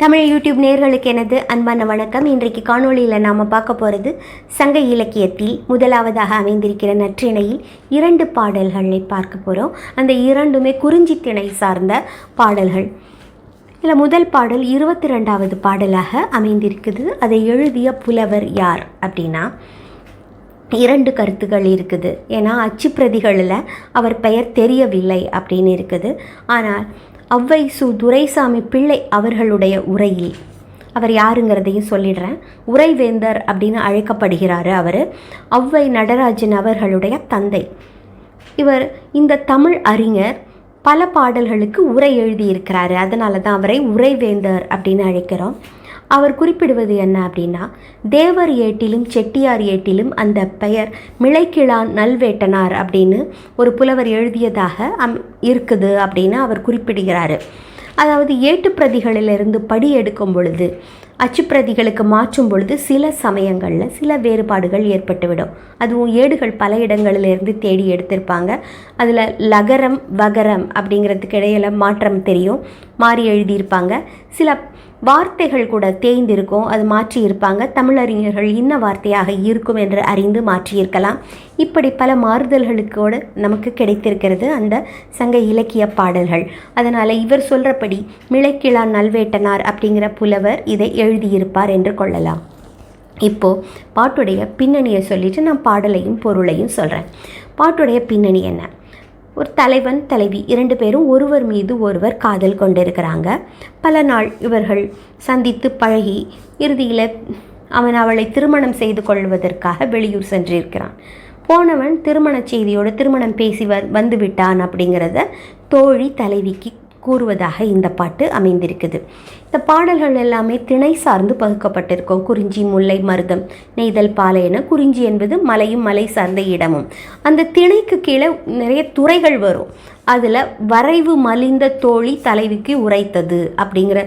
Tamil YouTube நேர்களுக்கு எனது அன்பான வணக்கம். இன்றைக்கு காணொளியில் நாம் பார்க்க போகிறது சங்க இலக்கியத்தில் முதலாவதாக அமைந்திருக்கிற நற்றிணையில் இரண்டு பாடல்களை பார்க்க போகிறோம் அந்த இரண்டுமே குறிஞ்சி திணை சார்ந்த பாடல்கள். இதில் முதல் பாடல் இருபத்தி ரெண்டாவது பாடலாக அமைந்திருக்குது. அதை எழுதிய புலவர் யார் அப்படின்னா இரண்டு கருத்துக்கள் இருக்குது. ஏன்னா அச்சுப்பிரதிகளில் அவர் பெயர் தெரியவில்லை அப்படின்னு இருக்குது. ஆனால் ஔவை சு துரைசாமி பிள்ளை அவர்களுடைய உரையில். அவர் யாருங்கிறதையும் சொல்லிடுறேன். உரைவேந்தர் அப்படின்னு அழைக்கப்படுகிறாரு அவர். ஔவை நடராஜன் அவர்களுடைய தந்தை. இவர் இந்த தமிழ் அறிஞர் பல பாடல்களுக்கு உரை எழுதியிருக்கிறாரு. அதனால தான் அவரை உரைவேந்தர் அப்படின்னு அழைக்கிறோம். அவர் குறிப்பிடுவது என்ன அப்படின்னா தேவர் ஏட்டிலும் செட்டியார் ஏட்டிலும் அந்த பெயர் மிளைக்கிழான் நல்வேட்டனார் அப்படின்னு ஒரு புலவர் எழுதியதாக அம் இருக்குது அப்படின்னு அவர் குறிப்பிடுகிறாரு. அதாவது ஏட்டுப்பிரதிகளிலிருந்து படி எடுக்கும் பொழுது அச்சுப்பிரதிகளுக்கு மாற்றும் பொழுது சில சமயங்களில் சில வேறுபாடுகள் ஏற்பட்டுவிடும். அதுவும் ஏடுகள் பல இடங்களிலிருந்து தேடி எடுத்திருப்பாங்க. அதில் லகரம் வகரம் அப்படிங்கிறதுக்கு இடையில மாற்றம் தெரியும். மாறி எழுதியிருப்பாங்க. சில வார்த்தைகள் கூட தேய்ந்திருக்கும் அது மாற்றி இருப்பாங்க தமிழறிஞர்கள் இன்ன வார்த்தையாக இருக்கும் என்று அறிந்து மாற்றியிருக்கலாம். இப்படி பல மாறுதல்களுக்கோடு நமக்கு கிடைத்திருக்கிறது அந்த சங்க இலக்கிய பாடல்கள். அதனால் இவர் சொல்கிறபடி மிளக்கிழா நல்வேட்டனார் அப்படிங்கிற புலவர் இதை எழுதியிருப்பார் என்று கொள்ளலாம். இப்போது பாட்டுடைய பின்னணியை சொல்லிட்டு நான் பாடலையும் பொருளையும் சொல்கிறேன் பாட்டுடைய பின்னணி என்ன? ஒரு தலைவன் தலைவி இரண்டு பேரும் ஒருவர் மீது ஒருவர் காதல் கொண்டிருக்கிறாங்க. பல நாள் இவர்கள் சந்தித்து பழகி இறுதியில் அவன் அவளை திருமணம் செய்து கொள்வதற்காக வெளியூர் சென்றிருக்கிறான். போனவன் திருமண செய்தியோடு திருமணம் பேசி வ வந்து விட்டான் அப்படிங்கிறத தோழி தலைவிக்கு கூறுவதாக இந்த பாட்டு அமைந்திருக்குது. இந்த பாடல்கள் எல்லாமே திணை சார்ந்து பகுக்கப்பட்டிருக்கும். குறிஞ்சி முல்லை மருதம் நெய்தல் பாலை என குறிஞ்சி என்பது மலையும் மலை சார்ந்த இடமும். அந்த திணைக்கு கீழே நிறைய துறைகள் வரும். அதில் வரைவு மலிந்த தோழி தலைவிக்கு உரைத்தது அப்படிங்கிற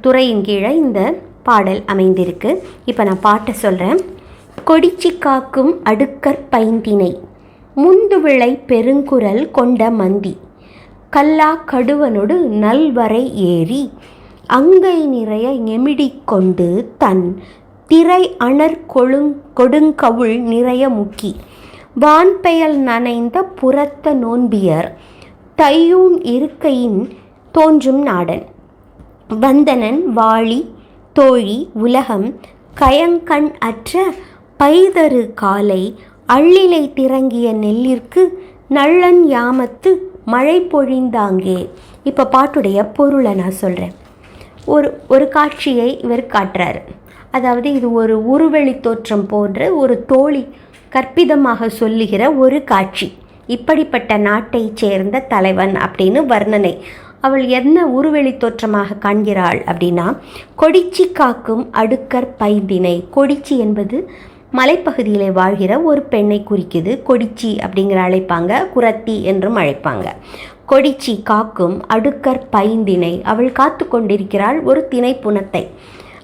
துறையின் கீழே இந்த பாடல் அமைந்திருக்கு. இப்போ நான் பாட்டை சொல்கிறேன் கொடிச்சி காக்கும் அடுக்கற் பைந்தினை முந்துவிளை பெருங்குரல் கொண்ட மந்தி கல்லா கடுவனொடு நல்வரை ஏறி அங்கை நிறைய எமிடிக்கொண்டு தன் திரை அணர் கொழுங் கொடுங்கவுள் நிறைய முக்கி. வான்பெயல் நனைந்த புறத்த நோன்பியர் தையூன் இருக்கையின் தோன்றும் நாடன். வந்தனன் வாளி தோழி உலகம் கயங்கண் அற்ற பைதரு காலை அள்ளிலை திறங்கிய நெல்லிற்கு நள்ளன் யாமத்து மழை பொழிந்தாங்கே. இப்போ பாட்டுடைய பொருளை நான் சொல்கிறேன் ஒரு ஒரு காட்சியை இவர் காட்டுறாரு. அதாவது இது ஒரு உருவெளி தோற்றம் போன்ற ஒரு தோழி கற்பிதமாக சொல்லுகிற ஒரு காட்சி. இப்படிப்பட்ட நாட்டைச் சேர்ந்த தலைவன் அப்படின்னு வர்ணனை. அவள் என்ன உருவெளி தோற்றமாக காண்கிறாள் அப்படின்னா கொடிச்சி காக்கும் அடுக்கற் பைந்தினை கொடிச்சி என்பது மலைப்பகுதியிலே வாழ்கிற ஒரு பெண்ணை குறிக்குது. கொடிச்சி அப்படிங்கிற அழைப்பாங்க. குரத்தி என்றும் அழைப்பாங்க. கொடிச்சி காக்கும் அடுக்கர் பைந்தினை அவள் காத்து கொண்டிருக்கிறாள் ஒரு திணை புனத்தை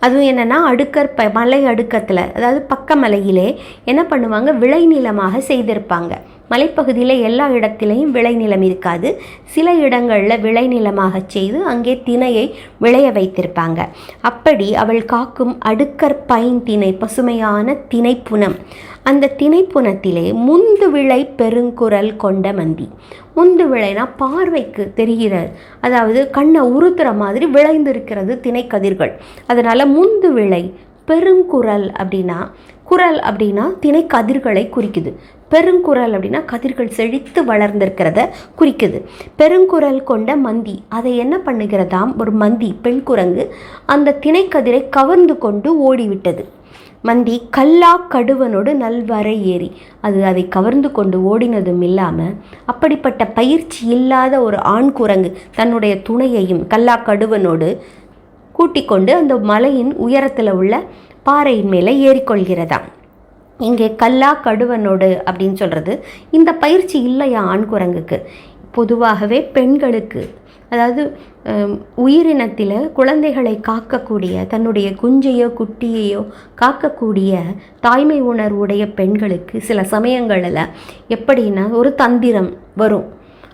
அதுவும் என்னென்னா அடுக்கர் ப மலை அடுக்கத்தில் அதாவது பக்க மலையிலே என்ன பண்ணுவாங்க? விளைநிலமாக செய்திருப்பாங்க. மலைப்பகுதியில் எல்லா இடத்திலையும் விளைநிலம் இருக்காது. சில இடங்களில் விளைநிலமாக செய்து அங்கே திணையை விளைய வைத்திருப்பாங்க. அப்படி அவள் காக்கும் அடுக்கர் பைந்திணை பசுமையான திணைப்புணம் அந்த திணைப்புணத்திலே முந்து விளை பெருங்குரல் கொண்ட மந்தி. முந்து விளைனா பார்வைக்கு தெரிகிறது அதாவது கண்ணை உறுத்துற மாதிரி விளைந்திருக்கிறது திணைக்கதிர்கள். அதனால் முந்து விளை பெருங்குரல் அப்படின்னா குரல் அப்படின்னா திணை கதிர்களை குறிக்குது. பெருங்குரல் அப்படின்னா கதிர்கள் செழித்து வளர்ந்திருக்கிறத குறிக்குது. பெருங்குரல் கொண்ட மந்தி அதை என்ன பண்ணுகிறதாம்? ஒரு மந்தி பெண் குரங்கு அந்த திணைக்கதிரை கவர்ந்து கொண்டு ஓடிவிட்டது. மந்தி கல்லா கடுவனோடு நல்வரை ஏறி அது அதை கவர்ந்து கொண்டு ஓடினதும் இல்லாமல் அப்படிப்பட்ட பயிற்சி இல்லாத ஒரு ஆண் குரங்கு தன்னுடைய துணையையும் கல்லா கடுவனோடு கூட்டிக்கொண்டு அந்த மலையின் உயரத்தில் உள்ள பாறையின் மேலே ஏறிக்கொள்கிறதாம். இங்கே கல்லா கடுவனோடு அப்படின்னு சொல்கிறது இந்த பயிற்சி இல்லையா ஆண் குரங்குக்கு பொதுவாகவே பெண்களுக்கு. அதாவது உயிரினத்தில் குழந்தைகளை காக்கக்கூடிய தன்னுடைய குஞ்சையோ குட்டியையோ காக்கக்கூடிய தாய்மை உணர்வுடைய பெண்களுக்கு சில சமயங்களில் எப்படின்னா ஒரு தந்திரம் வரும்.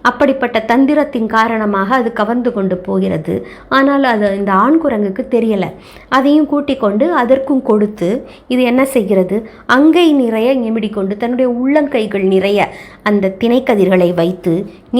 அப்படிப்பட்ட தந்திரத்தின் காரணமாக அது கவர்ந்து கொண்டு போகிறது. ஆனால் அது இந்த ஆண் குரங்குக்கு தெரியலை. அதையும் கூட்டிக் கொண்டு அதற்கும் கொடுத்து இது என்ன செய்கிறது? அங்கை நிறைய எமிடி கொண்டு தன்னுடைய உள்ளங்கைகள் நிறைய அந்த திணைக்கதிர்களை வைத்து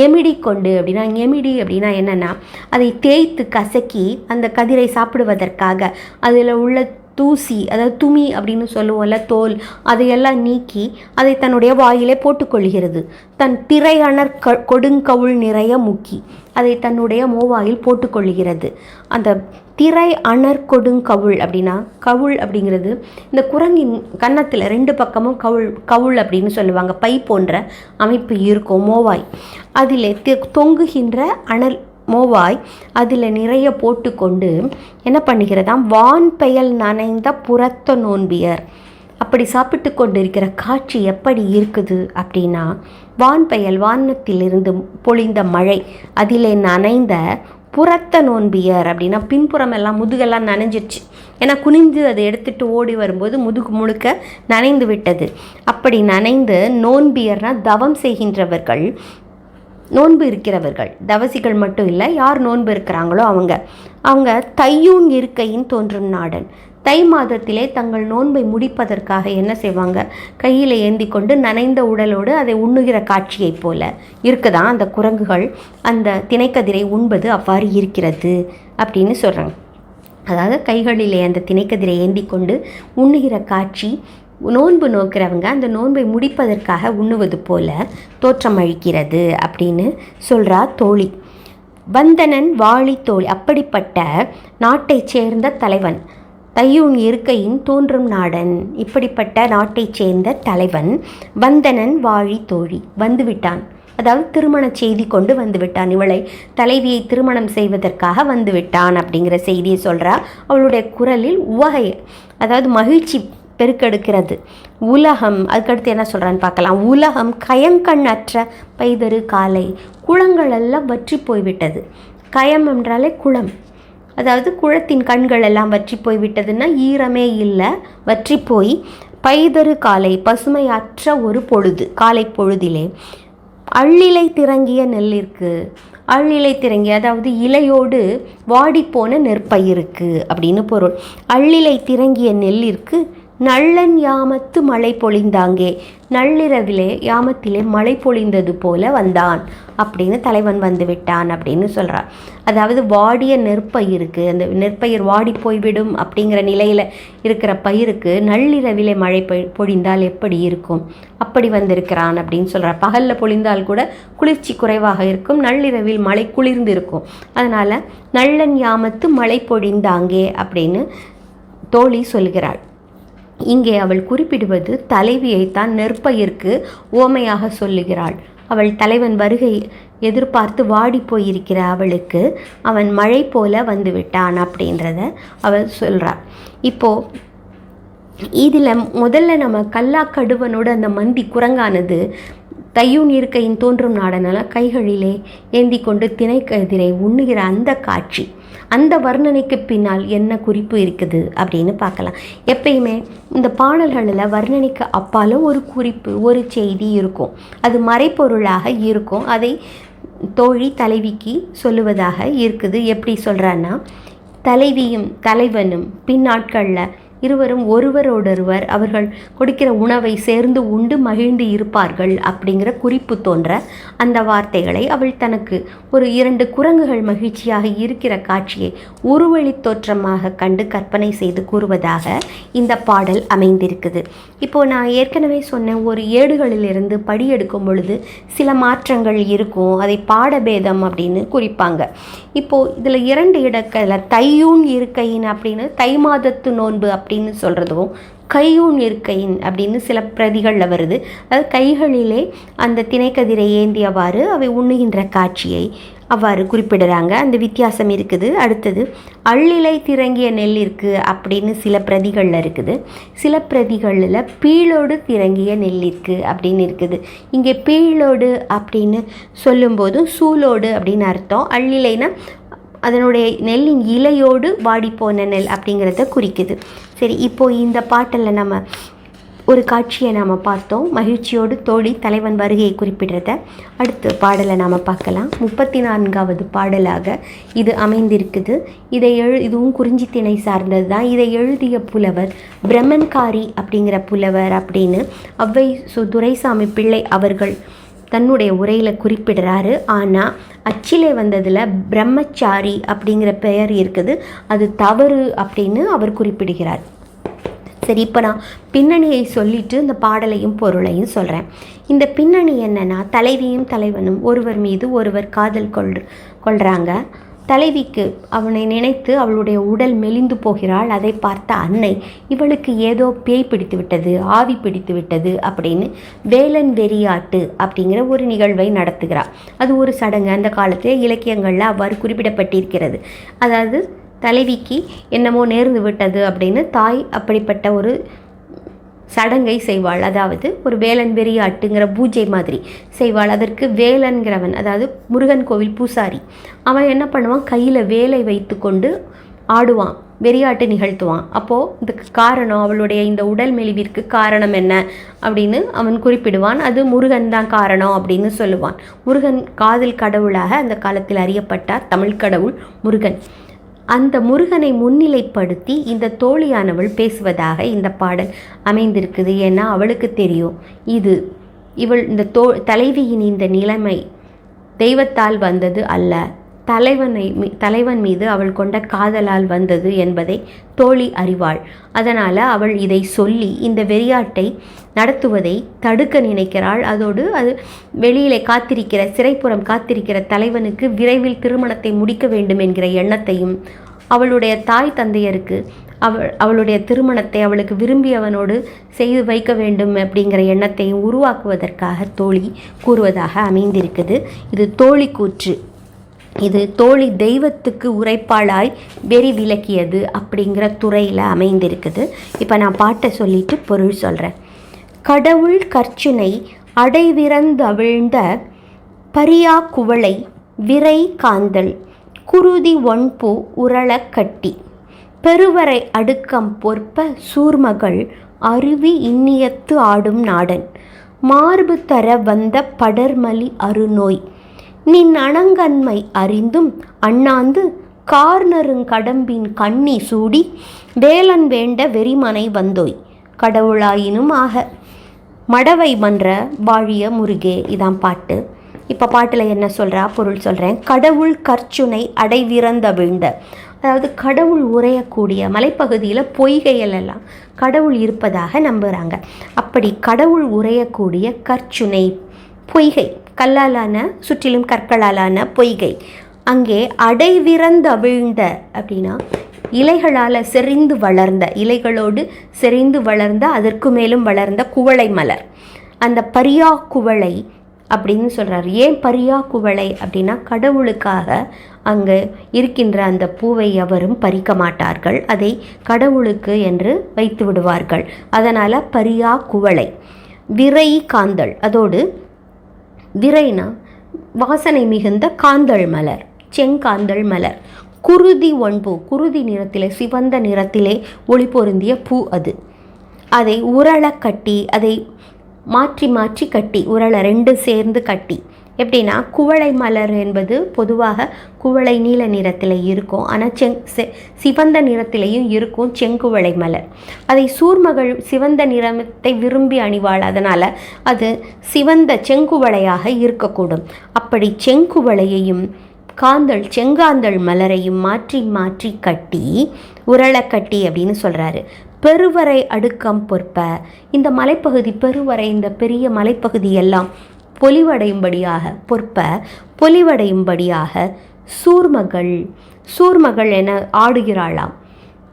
எமிடி கொண்டு அப்படின்னா எமிடி அப்படின்னா என்னென்னா அதை தேய்த்து கசக்கி அந்த கதிரை சாப்பிடுவதற்காக அதில் உள்ள தூசி அதாவது துமி அப்படின்னு சொல்லுவோம்ல தோல் அதையெல்லாம் நீக்கி அதை தன்னுடைய வாயிலே போட்டுக்கொள்கிறது. தன் திரையணர் க கொடுங்கவுள் நிறைய முக்கி அதை தன்னுடைய மோவாயில் போட்டுக்கொள்கிறது. அந்த திரை அணர் கொடுங்கவுள் அப்படின்னா கவுள் அப்படிங்கிறது இந்த குரங்கின் கன்னத்தில் ரெண்டு பக்கமும் கவுள் கவுள் அப்படின்னு சொல்லுவாங்க. பை போன்ற அமைப்பு இருக்கும் மோவாய். அதில் தொங்குகின்ற அனல் மோவாய் அதில் நிறைய போட்டுக்கொண்டு என்ன பண்ணுகிறதாம்? வான் பெயல் நனைந்த புறத்த நோன்பியர். அப்படி சாப்பிட்டு கொண்டிருக்கிற காட்சி எப்படி இருக்குது அப்படின்னா வான்பயல் வானத்திலிருந்து பொழிந்த மழை அதிலே நனைந்த புறத்த நோன்பியர் அப்படின்னா பின்புறம் எல்லாம் முதுகெல்லாம் நனைஞ்சிருச்சு. ஏன்னா குனிந்து அதை எடுத்துட்டு ஓடி வரும்போது முதுகு முழுக்க நனைந்து விட்டது. அப்படி நனைந்து நோன்பியர்னால் தவம் செய்கின்றவர்கள் நோன்பு இருக்கிறவர்கள். தவசிகள் மட்டும் இல்லை யார் நோன்பு இருக்கிறாங்களோ அவங்க. அவங்க தையூன் இருக்கையின் தோன்றும் நாடன். தை மாதத்திலே தங்கள் நோன்பை முடிப்பதற்காக என்ன செய்வாங்க? கையில் ஏந்தி கொண்டு நனைந்த உடலோடு அதை உண்ணுகிற காட்சியைப் போல இருக்குதான் அந்த குரங்குகள் அந்த திணைக்கதிரை உண்பது அவ்வாறு இருக்கிறது அப்படின்னு சொல்கிறாங்க அதாவது கைகளிலே அந்த திணைக்கதிரை ஏந்தி கொண்டு உண்ணுகிற காட்சி நோன்பு நோக்கிறவங்க அந்த நோன்பை முடிப்பதற்காக உண்ணுவது போல தோற்றமளிக்கிறது அப்படின்னு சொல்கிறா தோழி. வந்தனன் வாழி தோழி அப்படிப்பட்ட நாட்டைச் சேர்ந்த தலைவன். தையூன் இருக்கையின் தோன்றும் நாடன். இப்படிப்பட்ட நாட்டைச் சேர்ந்த தலைவன் வந்தனன் வாழி தோழி வந்துவிட்டான். அதாவது திருமண செய்தி கொண்டு வந்துவிட்டான். இவளை தலைவியை திருமணம் செய்வதற்காக வந்துவிட்டான் அப்படிங்கிற செய்தியை சொல்கிறா அவளுடைய குரலில் உவகை அதாவது மகிழ்ச்சி பெருக்கெடுக்கிறது. உலகம் அதுக்கடுத்து என்ன சொல்கிறான்னு பார்க்கலாம். உலகம் கயங்கண் அற்ற பைதரு காலை. குளங்கள் எல்லாம் வற்றி போய்விட்டது. கயம் என்றாலே குளம். அதாவது குளத்தின் கண்கள் எல்லாம் வற்றி போய்விட்டதுன்னா ஈரமே இல்லை வற்றி போய் பைதரு காலை பசுமையற்ற ஒரு பொழுது காலை பொழுதிலே. அள்ளிலை திறங்கிய நெல்லிற்கு அள்ளிலை திறங்கிய அதாவது இலையோடு வாடிப்போன நெற்பயிருக்கு அப்படின்னு பொருள். அள்ளிலை திறங்கிய நெல்லிற்கு நள்ளன் யாமத்து மழை பொழிந்தாங்கே. நள்ளிரவிலே யாமத்திலே மழை பொழிந்தது போல வந்தான். அப்படின்னு தலைவன் வந்து விட்டான் அப்படின்னு சொல்கிறார் அதாவது வாடிய நெற்பயிருக்கு அந்த நெற்பயிர் வாடி போய்விடும் அப்படிங்கிற நிலையில் இருக்கிற பயிருக்கு நள்ளிரவிலே மழை பொழிந்தால் எப்படி இருக்கும்? அப்படி வந்திருக்கிறான் அப்படின்னு சொல்கிறார் பகலில் பொழிந்தால் கூட குளிர்ச்சி குறைவாக இருக்கும். நள்ளிரவில் மழை குளிர்ந்து இருக்கும் அதனால் நள்ளன் யாமத்து மழை பொழிந்தாங்கே அப்படின்னு தோழி சொல்கிறாள். இங்கே அவள் குறிப்பிடுவது தலைவியைத்தான் நெற்பயிர்க்கு ஓமையாக சொல்லுகிறாள். அவள் தலைவன் வருகை எதிர்பார்த்து வாடி போயிருக்கிற அவளுக்கு அவன் மழை போல வந்து விட்டான் அப்படின்றத அவள் சொல்கிறாள் இப்போது இதில் முதல்ல நம்ம கல்லா கடுவனோட அந்த மந்தி குரங்கானது தையூன் இருக்கையின் தோன்றும் நாடனால கைகளிலே ஏந்தி கொண்டு திணைக்கதிரை உண்ணுகிற அந்த காட்சி. அந்த வர்ணனைக்கு பின்னால் என்ன குறிப்பு இருக்குது அப்படின்னு பார்க்கலாம். எப்பயுமே இந்த பாடல்களில் வர்ணனைக்கு அப்பால ஒரு குறிப்பு ஒரு செய்தி இருக்கும். அது மறைப்பொருளாக இருக்கும். அதை தோழி தலைவிக்கு சொல்லுவதாக இருக்குது. எப்படி சொல்கிறான்னா தலைவியும் தலைவனும் பின்னாட்களில் இருவரும் ஒருவரோடொருவர் அவர்கள் கொடுக்கிற உணவை சேர்ந்து உண்டு மகிழ்ந்து இருப்பார்கள் அப்படிங்கிற குறிப்பு தோன்ற அந்த வார்த்தைகளை அவள் தனக்கு ஒரு இரண்டு குரங்குகள் மகிழ்ச்சியாக இருக்கிற காட்சியை உருவழி தோற்றமாக கண்டு கற்பனை செய்து கூறுவதாக இந்த பாடல் அமைந்திருக்குது. இப்போது நான் ஏற்கனவே சொன்ன ஒரு ஏடுகளிலிருந்து படி எடுக்கும் பொழுது சில மாற்றங்கள் இருக்கும் அதை பாடபேதம் அப்படின்னு குறிப்பாங்க. இப்போது இதில் இரண்டு இடங்களில் தையூன் இருக்கையின் அப்படின்னு தை மாதத்து நோன்பு அப்படின்னு சொல்கிறதும் கையூன் இருக்கையின் அப்படின்னு சில பிரதிகளில் வருது. அதாவது கைகளிலே அந்த திணைக்கதிரை ஏந்தியவாறு அவை உண்ணுகின்ற காட்சியை அவ்வாறு குறிப்பிடுறாங்க. அந்த வித்தியாசம் இருக்குது. அடுத்தது அள்ளிலை திறங்கிய நெல் இருக்குது அப்படின்னு சில பிரதிகளில் இருக்குது. சில பிரதிகளில் பீழோடு திறங்கிய நெல் இருக்குது அப்படின்னு இருக்குது. இங்கே பீழோடு அப்படின்னு சொல்லும்போது சூலோடு அப்படின்னு அர்த்தம். அள்ளிலைனா அதனுடைய நெல்லின் இலையோடு வாடிப்போன நெல் அப்படிங்கிறத குறிக்குது. சரி இப்போ இந்த பாட்டில் நம்ம ஒரு காட்சியை நாம் பார்த்தோம். மகிழ்ச்சியோடு தோழி தலைவன் வருகையை குறிப்பிடுறத. அடுத்த பாடலை நாம் பார்க்கலாம். முப்பத்தி நான்காவது பாடலாக இது அமைந்திருக்குது. இதை எழு இதுவும் குறிஞ்சி திணை சார்ந்தது தான். இதை எழுதிய புலவர் பிரம்மன்காரி அப்படிங்கிற புலவர் அப்படின்னு அவ்வை சு துரைசாமி பிள்ளை அவர்கள் தன்னுடைய உரையில் குறிப்பிடுறாரு. ஆனால் அச்சிலே வந்ததில் பிரம்மச்சாரி அப்படிங்கிற பெயர் இருக்குது. அது தவறு அப்படின்னு அவர் குறிப்பிடுகிறார். சரி இப்போ நான் பின்னணியை சொல்லிட்டு இந்த பாடலையும் பொருளையும் சொல்கிறேன் இந்த பின்னணி என்னென்னா தலைவியும் தலைவனும் ஒருவர் மீது ஒருவர் காதல் கொள் கொள்கிறாங்க தலைவிக்கு அவனை நினைத்து அவளுடைய உடல் மெலிந்து போகிறாள். அதை பார்த்த அன்னை இவளுக்கு ஏதோ பேய் பிடித்து விட்டது ஆவி பிடித்து விட்டது அப்படின்னு வேலன் வெறியாட்டு அப்படிங்கிற ஒரு நிகழ்வை நடத்துகிறாள் அது ஒரு சடங்கு. அந்த காலத்தில் இலக்கியங்களில் அவ்வாறு குறிப்பிடப்பட்டிருக்கிறது. அதாவது தலைவிக்கு என்னமோ நேர்ந்து விட்டது அப்படின்னு தாய் அப்படிப்பட்ட ஒரு சடங்கை செய்வாள். அதாவது ஒரு வேலன் வெறியாட்டுங்கிற பூஜை மாதிரி செய்வாள். அதற்கு வேலன்கிறவன் அதாவது முருகன் கோவில் பூசாரி அவன் என்ன பண்ணுவான்? கையில் வேலை வைத்து கொண்டு ஆடுவான் வெறியாட்டு நிகழ்த்துவான். அப்போது இதுக்கு காரணம் அவளுடைய இந்த உடல் மெலிவிற்கு காரணம் என்ன அப்படின்னு அவன் குறிப்பிடுவான். அது முருகன் தான் காரணம் அப்படின்னு சொல்லுவான். முருகன் காதல் கடவுளாக அந்த காலத்தில் அறியப்பட்டார் தமிழ் கடவுள் முருகன். அந்த முருகனை முன்னிலைப்படுத்தி இந்த தோழியானவள் பேசுவதாக இந்த பாடல் அமைந்திருக்குது. ஏன்னா அவளுக்கு தெரியும். இது இவள் இந்த தோ தலைவியின் இந்த நிலைமை தெய்வத்தால் வந்தது அல்ல. தலைவனை மீ தலைவன் மீது அவள் கொண்ட காதலால் வந்தது என்பதை தோழி அறிவாள். அதனால் அவள் இதை சொல்லி இந்த வெறியாட்டை நடத்துவதை தடுக்க நினைக்கிறாள். அதோடு அது வெளியிலே காத்திருக்கிற சிறைப்புறம் காத்திருக்கிற தலைவனுக்கு விரைவில் திருமணத்தை முடிக்க வேண்டும் என்கிற எண்ணத்தையும் அவளுடைய தாய் தந்தையருக்கு அவள் அவளுடைய திருமணத்தை அவளுக்கு விரும்பியவனோடு செய்து வைக்க வேண்டும் அப்படிங்கிற எண்ணத்தையும் உருவாக்குவதற்காக தோழி கூறுவதாக அமைந்திருக்குது. இது தோழி கூற்று. இது தோழி தெய்வத்துக்கு உரைப்பாளாய் வெறி விளக்கியது அப்படிங்கிற துறையில் அமைந்திருக்குது. இப்போ நான் பாட்டை சொல்லிட்டு பொருள் சொல்கிறேன் கடவுள் கற்சினை அடைவிறந்தவிழ்ந்த பரியா குவளை விரை காந்தல் குருதி ஒன்பு உரளக்கட்டி பெருவரை அடுக்கம் பொற்ப சூர்மகள் அருவி இன்னியத்து ஆடும் நாடன் மார்பு தர வந்த படர்மலி அருநோய் நின் அணங்கன்மை அறிந்தும் அண்ணாந்து கார்னருங்கடம்பின் கண்ணி சூடி வேலன் வேண்ட வெறிமனை வந்தோய். கடவுளாயினும் ஆக மடவை மன்ற வாழிய முருகே இதான் பாட்டு. இப்போ பாட்டில் என்ன சொல்கிறா பொருள் சொல்கிறேன் கடவுள் கற்சுனை அடைவிறந்த விழுந்த அதாவது கடவுள் உரையக்கூடிய மலைப்பகுதியில் பொய்கைகள் எல்லாம் கடவுள் இருப்பதாக நம்புகிறாங்க அப்படி கடவுள் உரையக்கூடிய கற்சுனை பொய்கை. கல்லாலான சுற்றிலும் கற்களாலான பொய்கை. அங்கே அடைவிறந்து அவிழ்ந்த அப்படின்னா இலைகளால் செறிந்து வளர்ந்த இலைகளோடு செறிந்து வளர்ந்த அதற்கு மேலும் வளர்ந்த குவளை மலர். அந்த பரியா குவளை அப்படின்னு சொல்கிறார் ஏன் பரியா குவளை அப்படின்னா கடவுளுக்காக அங்கே இருக்கின்ற அந்த பூவை எவரும் பறிக்க மாட்டார்கள். அதை கடவுளுக்கு என்று வைத்து விடுவார்கள். அதனால் பரியா குவளை. விரை காந்தல். அதோடு விரைனா வாசனை மிகுந்த காந்தள் மலர் செங்காந்தள் மலர். குருதி ஒன்பூ குருதி நிறத்திலே சிவந்த நிறத்திலே ஒளி பொருந்திய பூ அது. அதை உரள கட்டி அதை மாற்றி மாற்றி கட்டி உரள ரெண்டு சேர்ந்து கட்டி. எப்படின்னா குவளை மலர் என்பது பொதுவாக குவளை நீல நிறத்தில் இருக்கும். ஆனால் செங் செ சிவந்த நிறத்திலையும் இருக்கும் செங்குவளை மலர். அதை சூர்மகள் சிவந்த நிறத்தை விரும்பி அணிவாள். அதனால் அது சிவந்த செங்குவளையாக இருக்கக்கூடும். அப்படி செங்குவளையையும் காந்தள் செங்காந்தள் மலரையும் மாற்றி மாற்றி கட்டி உரளக்கட்டி அப்படின்னு சொல்கிறாரு பெருவரை அடுக்கம் பொற்ப இந்த மலைப்பகுதி பெருவரை இந்த பெரிய மலைப்பகுதி எல்லாம் பொலிவடையும்படியாக பொற்ப பொலிவடையும்படியாக சூர்மகள் சூர்மகள் என ஆடுகிறாளாம்.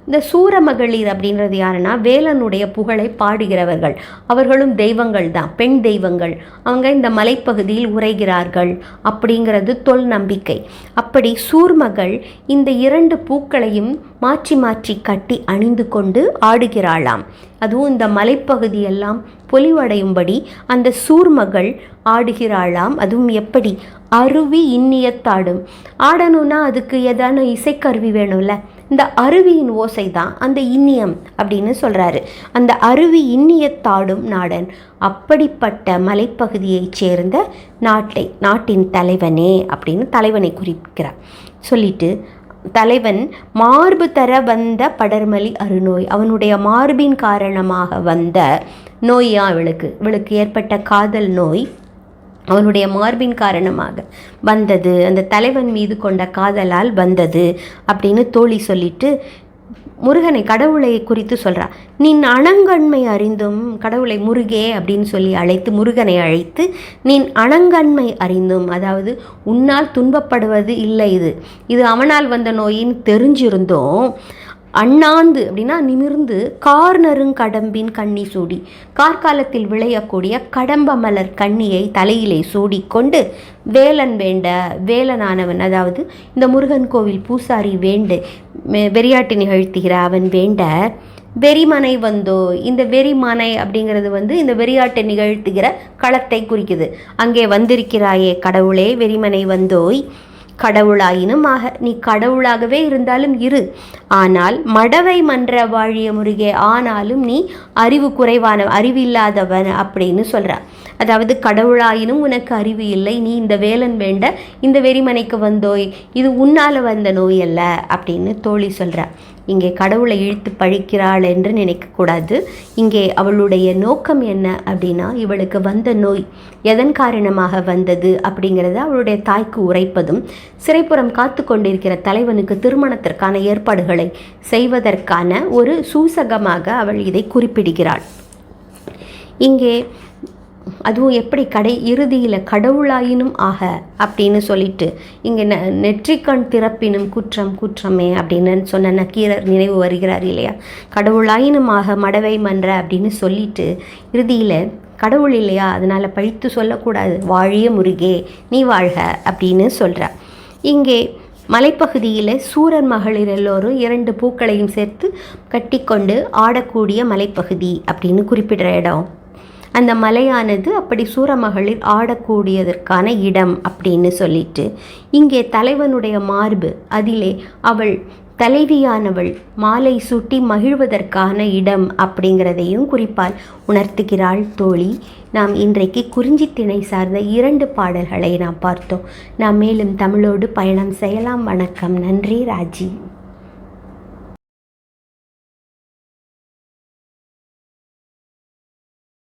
இந்த சூரமகளிர் அப்படின்றது யாருன்னா வேலனுடைய புகழை பாடுகிறவர்கள். அவர்களும் தெய்வங்கள் தான் பெண் தெய்வங்கள். அவங்க இந்த மலைப்பகுதியில் உரைகிறார்கள் அப்படிங்கிறது தொல் நம்பிக்கை. அப்படி சூர்மகள் இந்த இரண்டு பூக்களையும் மாற்றி மாற்றி கட்டி அணிந்து கொண்டு ஆடுகிறாளாம். அதுவும் இந்த மலைப்பகுதியெல்லாம் பொலிவடையும்படி அந்த சூர்மகள் ஆடுகிறாளாம். அதுவும் எப்படி? அருவி இன்னியத்தாடும். ஆடணும்னா அதுக்கு ஏதான இசைக்கருவி வேணும்ல. இந்த அருவியின் ஓசை தான் அந்த இன்னியம் அப்படின்னு சொல்கிறாரு அந்த அருவி இன்னியத்தாடும் நாடன். அப்படிப்பட்ட மலைப்பகுதியைச் சேர்ந்த நாட்டை நாட்டின் தலைவனே அப்படின்னு தலைவனை குறிப்பிக்கிறார் சொல்லிட்டு தலைவன் மார்பு தர வந்த படர்மலி அருநோய் அவனுடைய மார்பின் காரணமாக வந்த நோயா இவளுக்கு இவளுக்கு ஏற்பட்ட காதல் நோய் அவனுடைய மார்பின் காரணமாக வந்தது. அந்த தலைவன் மீது கொண்ட காதலால் வந்தது அப்படின்னு தோழி சொல்லிட்டு முருகனை கடவுளை குறித்து சொல்கிறா நின் அணங்கண்மை அறிந்தும் கடவுளை முருகே அப்படின்னு சொல்லி அழைத்து முருகனை அழைத்து நின் அணங்கண்மை அறிந்தும் அதாவது உன்னால் துன்பப்படுவது இல்லை இது. இது அவனால் வந்த நோயின்னு தெரிஞ்சிருந்தோம். அண்ணாந்து அப்படின்னா நிமிர்ந்து கார்னருங் கடம்பின் கண்ணி சூடி. கார்காலத்தில் விளையக்கூடிய கடம்ப மலர் கண்ணியை தலையிலே சூடிக்கொண்டு வேலன் வேண்ட வேலனானவன் அதாவது இந்த முருகன் கோவில் பூசாரி வேண்டு வெறியாட்டு நிகழ்த்துகிற அவன் வேண்ட வெறிமனை வந்தோ இந்த வெறிமனை அப்படிங்கிறது வந்து இந்த வெறியாட்டை நிகழ்த்துகிற களத்தை குறிக்குது. அங்கே வந்திருக்கிறாயே கடவுளே வெறிமனை வந்தோய் கடவுளாயினும் ஆக நீ கடவுளாகவே இருந்தாலும் இரு. ஆனால் மடவை மன்ற வாழிய முருகே ஆனாலும் நீ அறிவு குறைவான அறிவில்லாதவன் அப்படின்னு சொல்றா அதாவது கடவுளாயினும் உனக்கு அறிவு இல்லை. நீ இந்த வேலன் வேண்ட இந்த வெறிமனைக்கு வந்தோய். இது உன்னால வந்த நோய் அல்ல அப்படின்னு தோழி சொல்கிறார் இங்கே கடவுளை இழுத்து பழிக்கிறாள் என்று நினைக்கக்கூடாது. இங்கே அவளுடைய நோக்கம் என்ன அப்படின்னா இவளுக்கு வந்த நோய் எதன் காரணமாக வந்தது அப்படிங்கிறத அவளுடைய தாய்க்கு உரைப்பதும் சிறைப்புறம் காத்து கொண்டிருக்கிற தலைவனுக்கு திருமணத்திற்கான ஏற்பாடுகளை செய்வதற்கான ஒரு சூசகமாக அவள் இதை குறிப்பிடுகிறாள். இங்கே அதுவும் எப்படி கடை இறுதியில் கடவுளாயினும் ஆக அப்படின்னு சொல்லிட்டு இங்கே ந நெற்றிக்கண் திறப்பினும் குற்றம் குற்றமே அப்படின்னு சொன்ன நக்கீரர் நினைவு வருகிறார் இல்லையா? கடவுளாயினும் ஆக மடவை மன்ற அப்படின்னு சொல்லிட்டு இறுதியில் கடவுள் இல்லையா? அதனால் பழித்து சொல்லக்கூடாது. வாழிய முருகே நீ வாழ்க அப்படின்னு சொல்கிறா இங்கே மலைப்பகுதியில் சூரர் மகளிர் எல்லோரும் இரண்டு பூக்களையும் சேர்த்து கட்டிக்கொண்டு ஆடக்கூடிய மலைப்பகுதி அப்படின்னு குறிப்பிடுற இடம். அந்த மலையானது அப்படி சூரமகளிர் ஆடக்கூடியதற்கான இடம் அப்படின்னு சொல்லிட்டு. இங்கே தலைவனுடைய மார்பு அதிலே அவள் தலைவியானவள் மாலை சூட்டி மகிழ்வதற்கான இடம் அப்படிங்கிறதையும் குறிப்பால் உணர்த்துகிறாள் தோழி. நாம் இன்றைக்கு குறிஞ்சித்திணை சார்ந்த இரண்டு பாடல்களை நாம் பார்த்தோம். நாம் மேலும் தமிழோடு பயணம் செய்யலாம். வணக்கம். நன்றி ராஜி.